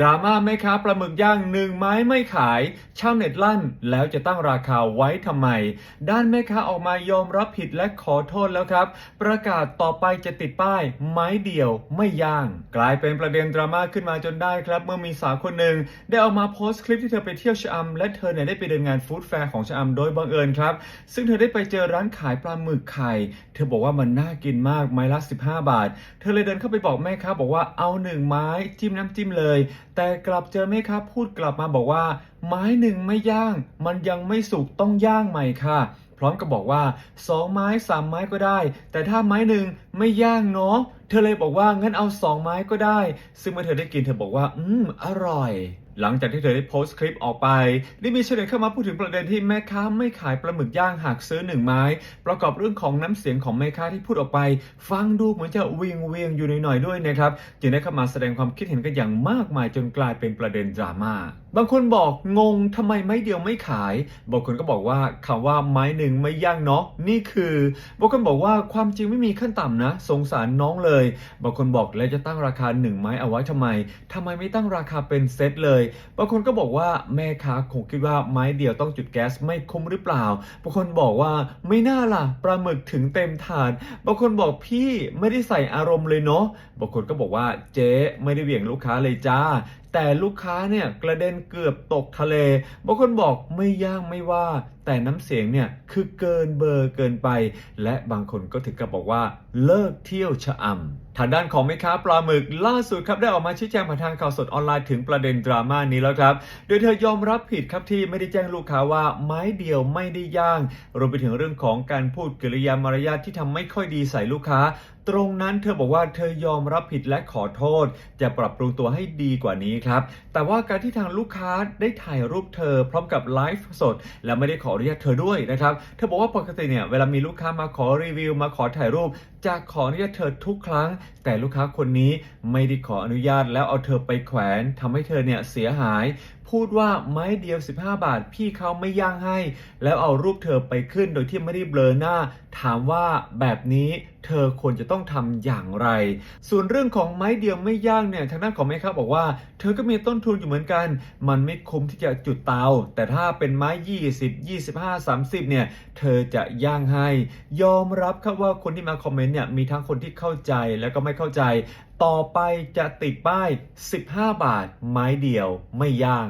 ดราม่าแม่ค้าปลาหมึกย่างหนึ่งไม้ไม่ขาย ชาวเน็ตลั่น แล้วจะตั้งราคาไว้ทำไม ด้านแม่ค้าออกมายอมรับผิดและขอโทษแล้วครับ ประกาศต่อไปจะติดป้าย ไม้เดียวไม่ย่าง กลายเป็นประเด็นดราม่าขึ้นมาจนได้ครับ เมื่อมีสาวคนหนึ่งได้เอามาโพสต์คลิปที่เธอไปเที่ยวชะอำและเธอเนี่ยได้ไปเดินงานฟู้ดแฟร์ของชะอำโดยบังเอิญครับ ซึ่งเธอได้ไปเจอร้านขายปลาหมึกไข่ เธอบอกว่ามันน่ากินมากไม้ละ 15 บาท เธอเลยเดินเข้าไปบอกแม่ค้าบอกว่าเอาหนึ่งไม้จิ้มน้ำจิ้มเลยแต่กลับเจอแม่ค้าพูดกลับมาบอกว่า ไม้หนึ่งไม่ย่าง มันยังไม่สุกต้องย่างใหม่ค่ะ พร้อมกับบอกว่าสองไม้สามไม้ก็ได้ แต่ถ้าไม้หนึ่งไม่ย่างเนาะเธอเลยบอกว่างั้นเอาสองไม้ก็ได้ ซึ่งเมื่อเธอได้กินเธอบอกว่า อืมอร่อย หลังจากที่เธอได้โพสต์คลิปออกไป ได้มีชาวเน็ตเข้ามาพูดถึงประเด็นที่แม่ค้าไม่ขายปลาหมึกย่างหากซื้อหนึ่งไม้ ประกอบเรื่องของน้ำเสียงของแม่ค้าที่พูดออกไป ฟังดูเหมือนจะเวียงเวียงอยู่หน่อยๆด้วยนะครับ จึงได้เข้ามาแสดงความคิดเห็นกันอย่างมากมายจนกลายเป็นประเด็นดราม่า บางคนบอกงงทำไมไม้เดียวไม่ขาย บางคนก็บอกว่าคำว่าไม้หนึ่งไม่ย่างเนาะนี่คือบางคนบอกว่าความจริงไม่มีขั้นต่ำนะ สงสารน้องเลย บางคนบอกแล้วจะตั้งราคาหนึ่งไม้เอาไว้ทำไมทำไมไม่ตั้งราคาเป็นเซตเลยบางคนก็บอกว่าแม่ค้าคงคิดว่าไม้เดียวต้องจุดแก๊สไม่คุ้มหรือเปล่า บางคนบอกว่าไม่น่าล่ะปลาหมึกถึงเต็มถาด บางคนบอกพี่ไม่ได้ใส่อารมณ์เลยเนาะ บางคนก็บอกว่าเจ๊ไม่ได้เหวี่ยงลูกค้าเลยจ้าแต่ลูกค้าเนี่ยกระเด็นเกือบตกทะเลบางคนบอกไม่ย่างไม่ว่า แต่น้ำเสียงเนี่ยคือเกินเบอร์เกินไป และบางคนก็ถึงกับบอกว่าเลิกเที่ยวชะอำทางด้านของแม่ค้าปลาหมึกล่าสุดครับได้ออกมาชี้แจงผ่านทางข่าวสดออนไลน์ถึงประเด็นดราม่านี้แล้วครับ โดยเธอยอมรับผิดครับที่ไม่ได้แจ้งลูกค้าว่าไม้เดียวไม่ได้ย่าง รวมไปถึงเรื่องของการพูดกริยามารยาทที่ทำไม่ค่อยดีใส่ลูกค้า ตรงนั้นเธอบอกว่าเธอยอมรับผิดและขอโทษ จะปรับปรุงตัวให้ดีกว่านี้ครับ แต่ว่าการที่ทางลูกค้าได้ถ่ายรูปเธอ พร้อมกับไลฟ์สด และไม่ได้ขออนุญาตเธอด้วยนะครับ เธอบอกว่าปกติเนี่ยเวลามีลูกค้ามาขอรีวิว มาขอถ่ายรูป จะขออนุญาตเธอทุกครั้ง แต่ลูกค้าคนนี้ไม่ได้ขออนุญาตแล้วเอาเธอไปแขวนทำให้เธอเนี่ยเสียหาย พูดว่าไม้เดียว 15 บาท พี่เขาไม่ย่างให้ แล้วเอารูปเธอไปขึ้นโดยที่ไม่ได้เบลอหน้า ถามว่าแบบนี้เธอควรจะต้ององทำอย่างไร ส่วนเรื่องของไม้เดียวไม่ย่างเนี่ยทางด้านของแม่ค้าบอกว่า เธอก็มีต้นทุนอยู่เหมือนกัน มันไม่คุ้มที่จะจุดเตา แต่ถ้าเป็นไม้ 20 25 30 เนี่ย เธอจะย่างให้ ยอมรับครับว่าคนที่มาคอมเมนต์เนี่ยมีทั้งคนที่เข้าใจและก็ไม่เข้าใจ ต่อไปจะติดป้าย 15 บาท ไม้เดียวไม่ย่าง